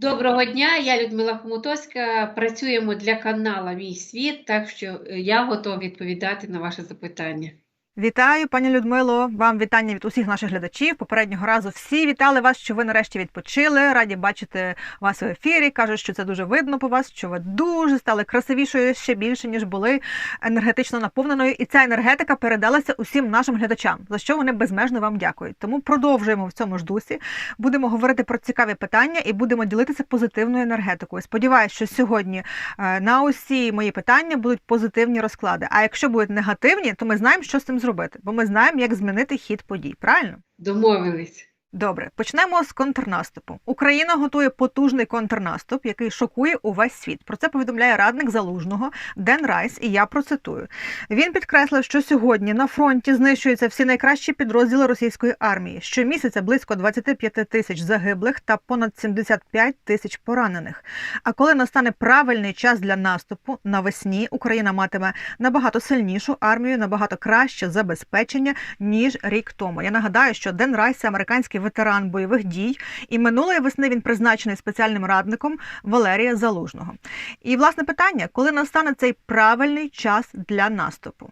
Доброго дня, я Людмила Хомутовська. Працюємо для каналу Мій світ, так що я готова відповідати на ваші запитання. Вітаю, пані Людмило. Вам вітання від усіх наших глядачів. Попереднього разу всі вітали вас, що ви нарешті відпочили. Раді бачити вас у ефірі. Кажуть, що це дуже видно по вас, що ви дуже стали красивішою ще більше, ніж були енергетично наповненою. І ця енергетика передалася усім нашим глядачам, за що вони безмежно вам дякують. Тому продовжуємо в цьому ж дусі. Будемо говорити про цікаві питання і будемо ділитися позитивною енергетикою. Сподіваюсь, що сьогодні е, на усі мої питання будуть позитивні розклади. А якщо будуть негативні, то ми знаємо, що з цим зробити, бо ми знаємо, як змінити хід подій. Правильно? Домовились. Добре, почнемо з контрнаступу. Україна готує потужний контрнаступ, який шокує увесь світ. Про це повідомляє радник залужного Ден Райс, і я процитую. Він підкреслив, що сьогодні на фронті знищуються всі найкращі підрозділи російської армії. Щомісяця близько 25 тисяч загиблих та понад 75 тисяч поранених. А коли настане правильний час для наступу навесні, Україна матиме набагато сильнішу армію, набагато краще забезпечення ніж рік тому. Я нагадаю, що Ден Райс це американський ветеран бойових дій, і минулої весни він призначений спеціальним радником Валерія Залужного. І власне питання, коли настане цей правильний час для наступу?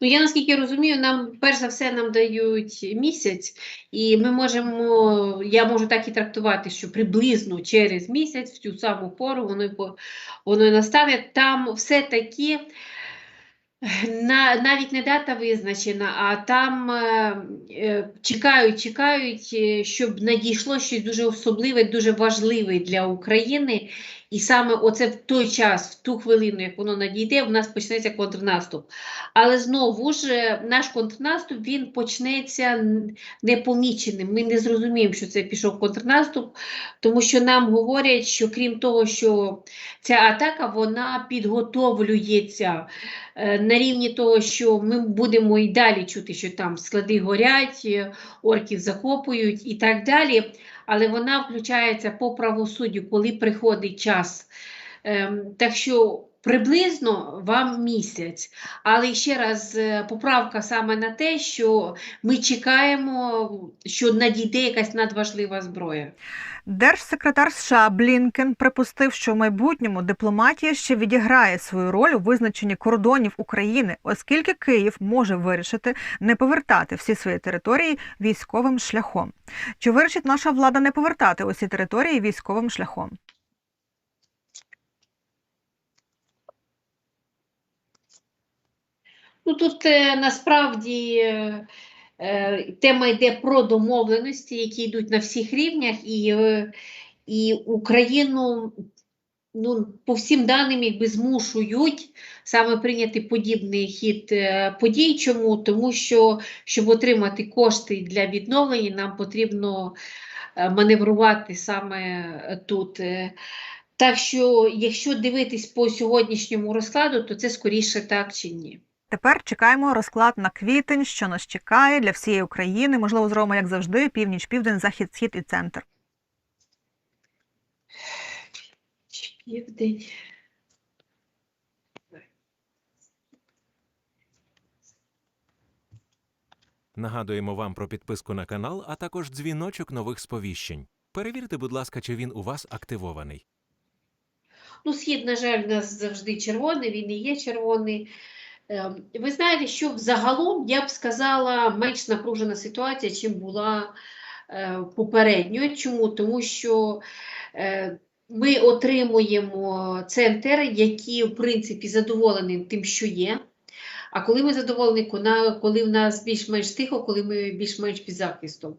Ну, я наскільки розумію, нам перш за все нам дають місяць, і ми можемо, я можу так і трактувати, що приблизно через місяць, в цю саму пору, воно по- воно настане. Там все-таки на, навіть не дата визначена, а там е, е, чекають, чекають, е, щоб надійшло щось дуже особливе, дуже важливе для України. І саме оце в той час, в ту хвилину, як воно надійде, в нас почнеться контрнаступ. Але знову ж е, наш контрнаступ він почнеться непоміченим. Ми не зрозуміємо, що це пішов контрнаступ, тому що нам говорять, що крім того, що ця атака вона підготовлюється е, на рівні того, що ми будемо і далі чути, що там склади горять, е, орків захоплюють і так далі. Але вона включається по правосуддю, коли приходить час. Ем, так що приблизно вам місяць. Але ще раз е, поправка саме на те, що ми чекаємо, що надійде якась надважлива зброя. Держсекретар США Блінкен припустив, що в майбутньому дипломатія ще відіграє свою роль у визначенні кордонів України, оскільки Київ може вирішити не повертати всі свої території військовим шляхом. Чи вирішить наша влада не повертати усі території військовим шляхом? Ну тут е, насправді е, тема йде про домовленості, які йдуть на всіх рівнях, і, е, і Україну ну, по всім даним якби змушують саме прийняти подібний хід подій. Чому? Тому що щоб отримати кошти для відновлення, нам потрібно маневрувати саме тут. Так що, якщо дивитись по сьогоднішньому розкладу, то це скоріше так чи ні. Тепер чекаємо розклад на квітень, що нас чекає для всієї України. Можливо, зробимо, як завжди, північ, південь, захід, схід і центр. Південь. Нагадуємо вам про підписку на канал, а також дзвіночок нових сповіщень. Перевірте, будь ласка, чи він у вас активований. Ну, схід, на жаль, у нас завжди червоний, він і є червоний. Ем, Ви знаєте, що взагалом я б сказала менш напружена ситуація, чим була е, попередньо. Чому? Тому що е, ми отримуємо центр, який, в принципі, задоволений тим, що є. А коли ми задоволені, коли в нас більш-менш тихо, коли ми більш-менш під захистом.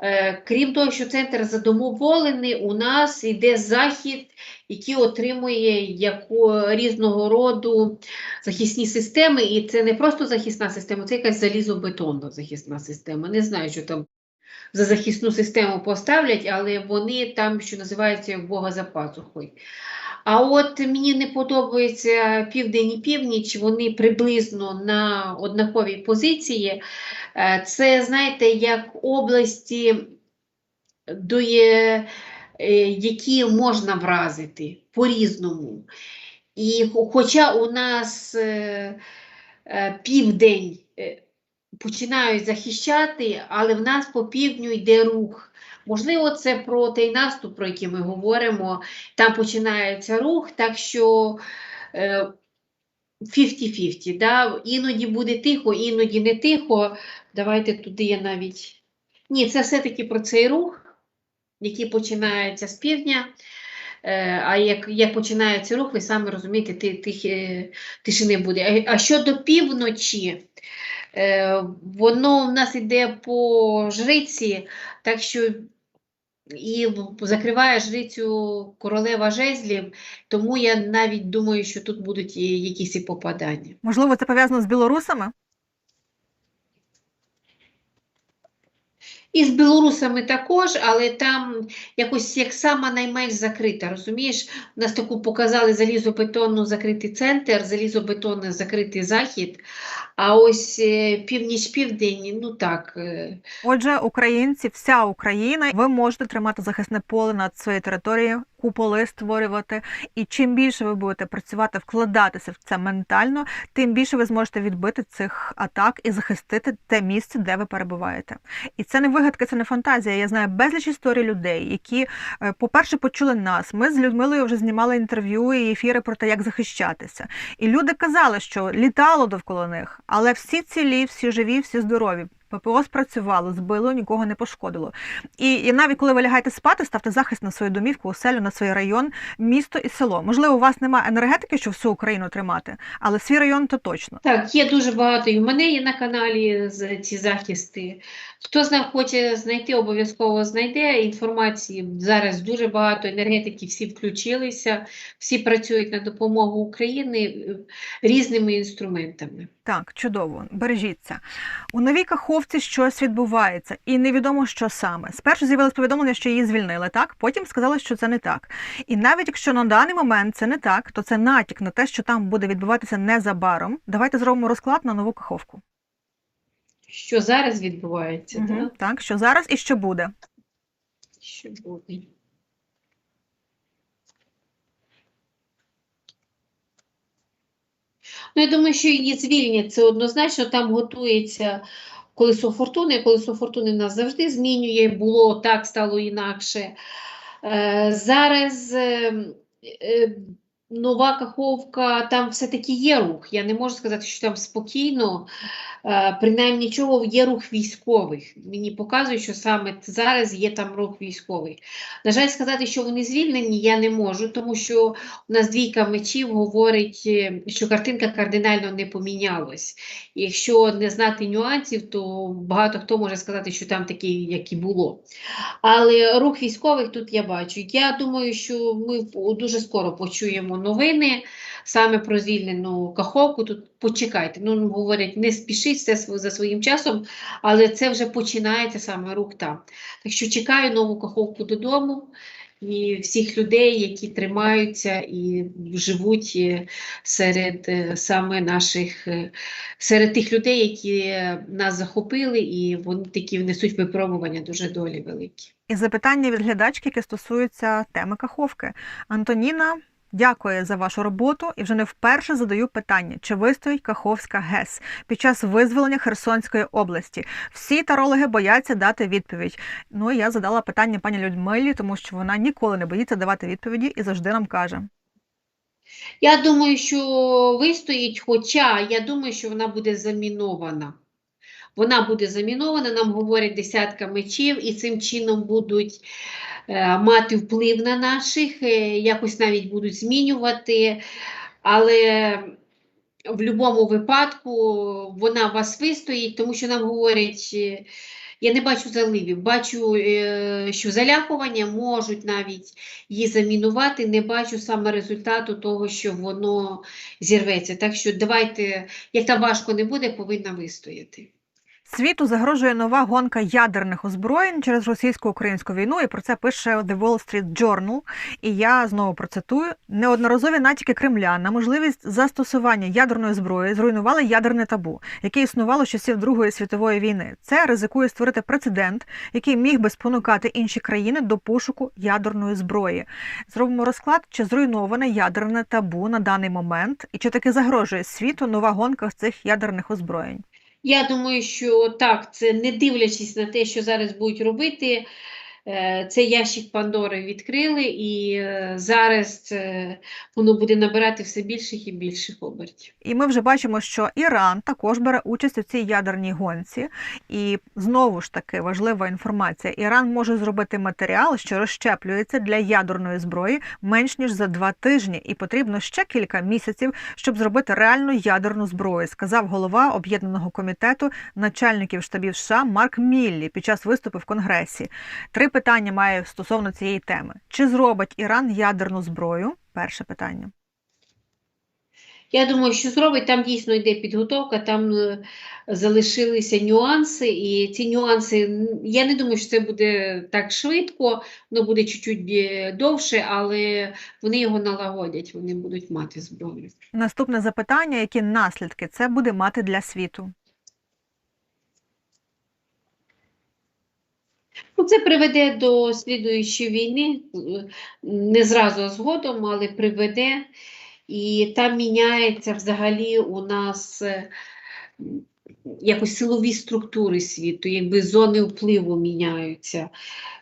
Е, Крім того, що центр задоволений, у нас йде захід, який отримує яку, різного роду захисні системи. І це не просто захисна система, це якась залізобетонна захисна система. Не знаю, що там за захисну систему поставлять, але вони там, що називається, як Бога за пазухою. А от мені не подобається південь і північ, вони приблизно на однаковій позиції. Е, Це, знаєте, як області, до є, е, які можна вразити по-різному. І хоча у нас е, південь починають захищати, але в нас по півдню йде рух. Можливо, це про той наступ, про який ми говоримо. Там починається рух, так що е, 50-50. Да? Іноді буде тихо, іноді не тихо. Давайте туди я навіть. Ні, це все-таки про цей рух, який починається з півдня. Е, А як, як починається рух, ви самі розумієте, ти, тих, е, тишини буде. А, щодо півночі, е, воно в нас йде по жриці, так що і закриває жрицю королева жезлів, тому я навіть думаю, що тут будуть і якісь і попадання. Можливо, це пов'язано з білорусами? І з білорусами також, але там якось як сама найменш закрита, розумієш? У нас таку показали залізобетонну закритий центр, залізобетонний закритий захід, а ось е, північ-південь, ну так, е, Отже, українці, вся Україна, ви можете тримати захисне поле над своєю територією, куполи створювати. І чим більше ви будете працювати, вкладатися в це ментально, тим більше ви зможете відбити цих атак і захистити те місце, де ви перебуваєте. І це не вигадка, це не фантазія. Я знаю безліч історій людей, які, е, по-перше, почули нас. Ми з Людмилою вже знімали інтерв'ю і ефіри про те, як захищатися. І люди казали, що літало довкола них, але всі цілі, всі живі, всі здорові. ППО спрацювало, збило, нікого не пошкодило. І, і навіть коли ви лягаєте спати, ставте захист на свою домівку, оселю, на свій район, місто і село. Можливо, у вас немає енергетики, щоб всю Україну тримати, але свій район то точно. Так, є дуже багато. І в мене є на каналі з- ці захисти. Хто зна, хоче знайти, обов'язково знайде. Інформації зараз дуже багато, енергетики всі включилися, всі працюють на допомогу України е, різними інструментами. Так, чудово, бережіться. У новій каховці щось відбувається, і невідомо, що саме. Спершу з'явилось повідомлення, що її звільнили, так? Потім сказали, що це не так. І навіть якщо на даний момент це не так, то це натяк на те, що там буде відбуватися незабаром. Давайте зробимо розклад на нову каховку. Що зараз відбувається, Мгм. да? Так, що зараз і що буде. Що буде? Ну, я думаю, що її звільнять, це однозначно, там готується колесо фортуни. Колесо фортуни нас завжди змінює, було так, стало інакше. Е, зараз е, е, нова Каховка, там все-таки є рух. Я не можу сказати, що там спокійно, е, принаймні чого є рух військових. Мені показують, що саме зараз є там рух військових. На жаль, сказати, що вони звільнені, я не можу, тому що у нас двійка мечів говорить, е, що картинка кардинально не помінялась. Якщо не знати нюансів, то багато хто може сказати, що там таке, як і було. Але рух військових тут я бачу. Я думаю, що ми дуже скоро почуємо новини саме про звільнену Каховку. Тут почекайте. Ну, говорять, не спішіть все за своїм часом, але це вже починається саме рух там. Так що чекаю нову Каховку додому і всіх людей, які тримаються і живуть е, серед е, саме наших, е, серед тих людей, які нас захопили, і вони такі внесуть випробування дуже долі великі. І запитання від глядачки, яке стосується теми каховки. Антоніна дякує за вашу роботу і вже не вперше задаю питання, чи вистоїть Каховська ГЕС під час визволення Херсонської області. Всі тарологи бояться дати відповідь. Ну і я задала питання пані Людмилі, тому що вона ніколи не боїться давати відповіді і завжди нам каже. Я думаю, що вистоїть, хоча я думаю, що вона буде замінована. Вона буде замінована, нам говорять десятка мечів, і цим чином будуть мати вплив на наших, е, якось навіть будуть змінювати. Але в будь-якому випадку вона вас вистоїть, тому що нам говорять, е, я не бачу заливів, бачу, е, що залякування можуть навіть її замінувати, не бачу саме результату того, що воно зірветься. Так що давайте, як там важко не буде, повинна вистояти. Світу загрожує нова гонка ядерних озброєнь через російсько-українську війну, і про це пише The Wall Street Journal. І я знову процитую: неодноразові натяки Кремля на можливість застосування ядерної зброї зруйнували ядерне табу, яке існувало з часів Другої світової війни. Це ризикує створити прецедент, який міг би спонукати інші країни до пошуку ядерної зброї. Зробимо розклад, чи зруйноване ядерне табу на даний момент, і чи таки загрожує світу нова гонка цих ядерних озброєнь. Я думаю, що так, це не дивлячись на те, що зараз будуть робити, цей ящик Пандори відкрили, і е, зараз це, воно буде набирати все більших і більших обертів. І ми вже бачимо, що Іран також бере участь у цій ядерній гонці. І знову ж таки важлива інформація: Іран може зробити матеріал, що розщеплюється для ядерної зброї менш ніж за два тижні, і потрібно ще кілька місяців, щоб зробити реальну ядерну зброю, сказав голова об'єднаного комітету начальників штабів США Марк Міллі під час виступу в Конгресі. Три питання має стосовно цієї теми: чи зробить Іран ядерну зброю? Перше питання. Я думаю, що зробить, там дійсно йде підготовка, там е, залишилися нюанси, і ці нюанси, я не думаю, що це буде так швидко, воно буде чуть-чуть е, довше, але вони його налагодять, вони будуть мати зброю. Наступне запитання: які наслідки це буде мати для світу? Ну, це приведе до слідуючої війни, не зразу, а згодом, але приведе. І там міняється взагалі у нас е, якось силові структури світу, якби зони впливу міняються.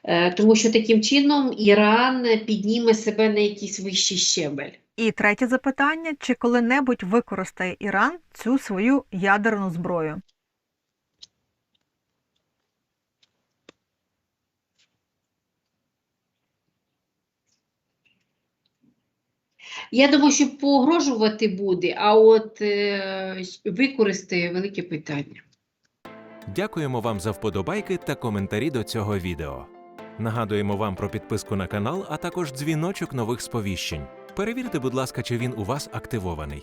Е, Тому що таким чином Іран підніме себе на якийсь вищий щебель. І третє запитання: чи коли-небудь використає Іран цю свою ядерну зброю? Я думаю, що погрожувати буде, а от е, використає велике питання. Дякуємо вам за вподобайки та коментарі до цього відео. Нагадуємо вам про підписку на канал, а також дзвіночок нових сповіщень. Перевірте, будь ласка, чи він у вас активований.